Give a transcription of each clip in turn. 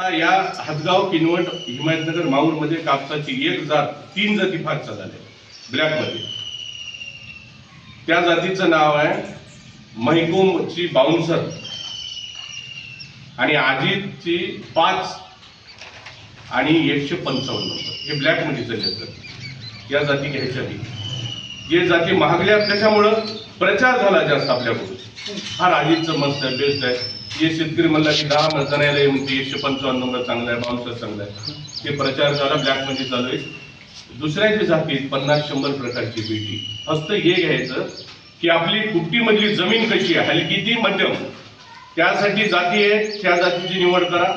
या हदगाव किनवट हिमायतनगर माहूरमध्ये कापसाची एक जात तीन जाती पाच झाल्या. ब्लॅक ब्लॅकमध्ये. त्या जातीचं नाव आहे महिकोमची बाउन्सर. आणि अजितची पाच आणि एकशे पंचावन्न. हे हे ब्लॅकमध्ये चालले या जाती घ्यायच्या जे जाती महागल्या त्याच्यामुळं प्रचार झाला जास्त आपल्याकडून. हा अजितचं मस्त आहे बेस्ट आहे. जे शेतकरी म्हणला की दहा मतदानाला येऊन एकशे पंचावन्न नंबर चांगला आहे बाउन्सर चांगला आहे. ते प्रचार झाला ब्लॅकमध्ये चालू आहे. दुसऱ्याची जाती पन्नास शंभर प्रकारची बेटी फक्त हे घ्यायचं की आपली कुट्टीमधली जमीन कशी आहे हलकी ती मध्यम. त्यासाठी जाती आहे त्या जातीची निवड करा.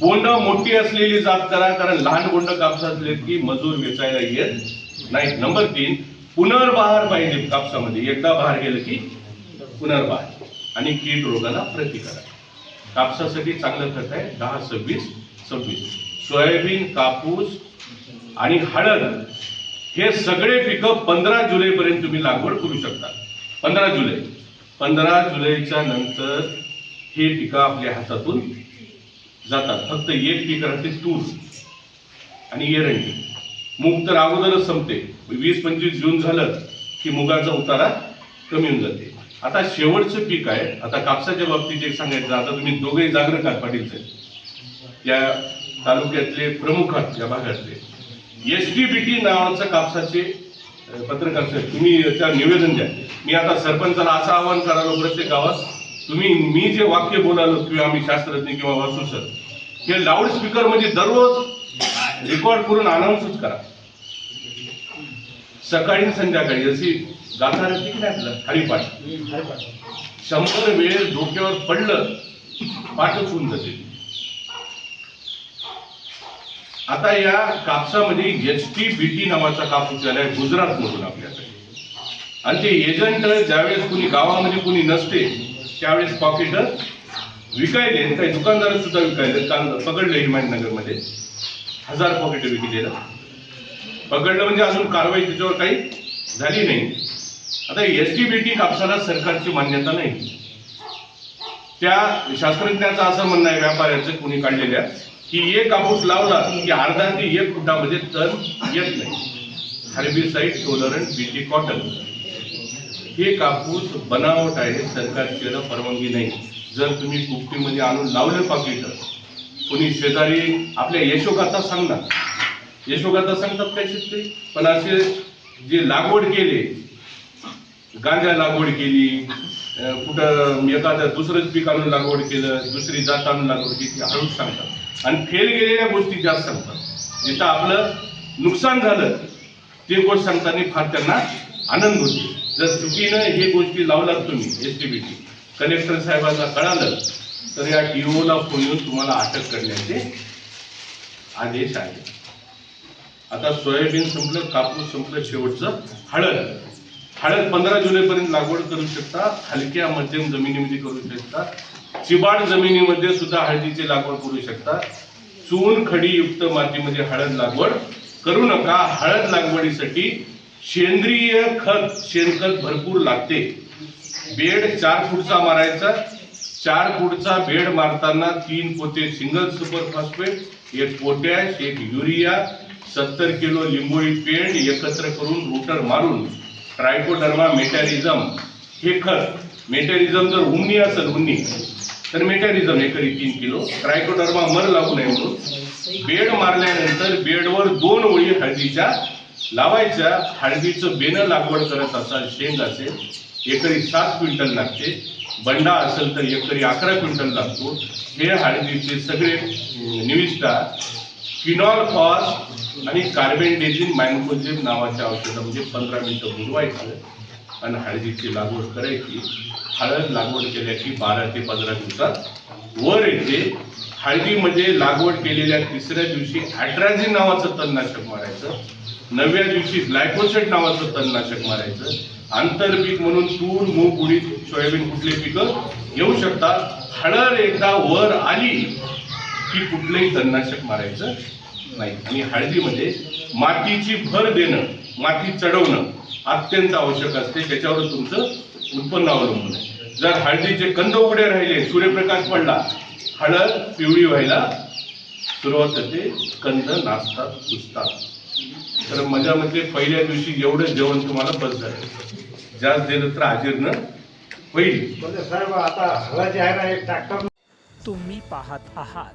बोंड मोठी असलेली जात करा कारण लहान बोंड कापसा की मजूर वेचायला येत नाही नंबर तीन पुनर्बहार पाहिजे कापसामध्ये. एकदा बहार गेलं की पुनर्बहार. आणि कीड रोगाला प्रतिकार कापसासाठी चांगलं खत आहे दहा सव्वीस सव्वीस. सोयाबीन कापूस आणि हळद हे सगळे पिकं पंधरा जुलैपर्यंत तुम्ही लागवड करू शकता. पंधरा जुलै. पंधरा जुलैच्या नंतर हे पिकं आपल्या हातातून जातात. फक्त एक पीक राहते तूर आणि एरंडी. मूग तर अगोदरच संपते. वीस पंचवीस जून झालं की मुगाचा उतारा कमी होऊन जाते. आता शेवटचं पीक आहे. आता कापसाच्या बाबतीत एक सांगायचं आता तुम्ही दोघे जागरण का पाटीलचे. या तालुक्यातले प्रमुख आहात या भागातले. एस टी बी टी नावाचं कापसाचे पत्रकार साहेब तुम्ही त्या निवेदन द्या. मी आता सरपंचाला असं आवाहन करालो प्रत्येक गावात. तुम्ही मी जे वाक्य बोलालो किंवा आम्ही शास्त्रज्ञ किंवा वासू सर हे लाऊडस्पीकर म्हणजे दररोज रेकॉर्ड करून अनाऊन्सच करा. सकाळी संध्याकाळी जशी गाथा राहते की नाही आपलं हरिपाठ. शंभर वेळ डोक्यावर पडलं पाठच होऊन जाते. आता या कापसामध्ये एच टी बी टी नावाचा कापूस झालाय गुजरात मधून आपल्याकडे. आणि ते एजंट ज्यावेळेस कुणी गावामध्ये कुणी नसते त्यावेळेस पॉकेट विकायले काही दुकानदार सुद्धा विकायले काल पकडले हिमायतनगरमध्ये. हजार पॉकेट विकलेलं. पकडलं म्हणजे अजून कारवाई त्याच्यावर काही झाली नाही. आता एस टी बी टी कापसाला सरकारची मान्यता नाही. त्या शास्त्रज्ञाचं असं म्हणणं आहे व्यापाऱ्याचं कुणी काढलेल्या की एक कापूस लावला की अर्धा ते एक फुटामध्ये तण येत नाही. हर्बिसाईड टोलरंट बीटी कॉटन हे कापूस बनावट आहे सरकारची परवानगी नाही. जर तुम्ही कुपटीमध्ये आणून लावलं पाकिट कोणी शेजारी आपल्या यशोगाथा सांगणार. यशोगाथा सांगतात काय शेतकरी? पण असे जे लागवड केले गांजा लागवड केली कुठं एखादं दुसरंच पीक आणून लागवड केलं दुसरी जात आणून लागवड केली ती हळूच सांगतात. आणि फेल गेलेल्या गोष्टी जास्त सांगतात. जिथं आपलं नुकसान झालं ते गोष्ट सांगताना फार त्यांना आनंद होतो. जर चुकीनं हे गोष्टी लावलात तुम्ही S T B T collector साहेबांना कळालं तर या ला फोन येऊन तुम्हाला अटक करण्याचे आदेश आहे आता सोयाबीन संपलं कापूस संपलं शेवटचं हळद. हळद पंधरा जुलैपर्यंत लागवड करू शकता हलक्या मध्यम जमिनीमध्ये करू शकता चिबाड जमिनीमध्ये सुद्धा हळदीची लागवड करू शकता. चून खडीयुक्त मातीमध्ये हळद लागवड करू नका. हळद लागवडीसाठी सेंद्रिय खत शेणखत भरपूर लागते. बेड चार फूटचा मारायचा. चार फूटचा बेड मारताना तीन पोते सिंगल सुपर फॉस्फेट एक पोटॅश एक युरिया सत्तर किलो लिंबोळी पेंड एकत्र करून रोटर मारून ट्रायकोडर्मा मेटॅरिझम हे खत मेटॅरिझम जर उन्नी असेल उन्नी तर मेटॅरिझम एकरी तीन किलो ट्रायकोडर्मा मर लागू नये म्हणून. बेड मारल्यानंतर बेडवर दोन ओळी हळदीच्या लावायच्या हळदीचं बेनं लागवड करत असाल शेंग असेल एकरी सात क्विंटल लागते. बंडा असेल तर एकरी अकरा क्विंटल लागतो. हे हळदीचे सगळे निविष्ठा फिनॉल फॉस आणि कार्बेंडेजिन मॅन्कोजेब नावाच्या औषधामध्ये म्हणजे पंधरा मिनटं बुडवायचं आणि हळदीची लागवड करायची. हळद लागवड केल्या की बारा ते पंधरा दिवसात. वर येते. हळदीमध्ये लागवड केलेल्या तिसऱ्या दिवशी ॲट्राझिन नावाचं तणनाशक मारायचं. नवव्या दिवशी ग्लायकोसेट नावाचं तणनाशक मारायचं. आंतरपीक म्हणून तूर मूग उडीद सोयाबीन कुठले पिकं घेऊ शकतात हळद एकदा वर आली की कुठलंही तणनाशक मारायचं नाही. आणि हळदीमध्ये म्हणजे मातीची भर देणं माती चढवणं अत्यंत आवश्यक असते. त्याच्यावर तुमचं उत्पन्न अवलंबून आहे. जर हळदीचे कंद उघडे राहिले सूर्यप्रकाश पडला हळद पिवळी व्हायला सुरुवात होते कंद नाचतात पुसतात. तर मजा म्हणजे पहिल्या दिवशी एवढं जेवण तुम्हाला बस झालं. जास्त दिलं तर आजीर्ण होईल. साहेब आता हळद आहे तुम्ही पाहत आहात.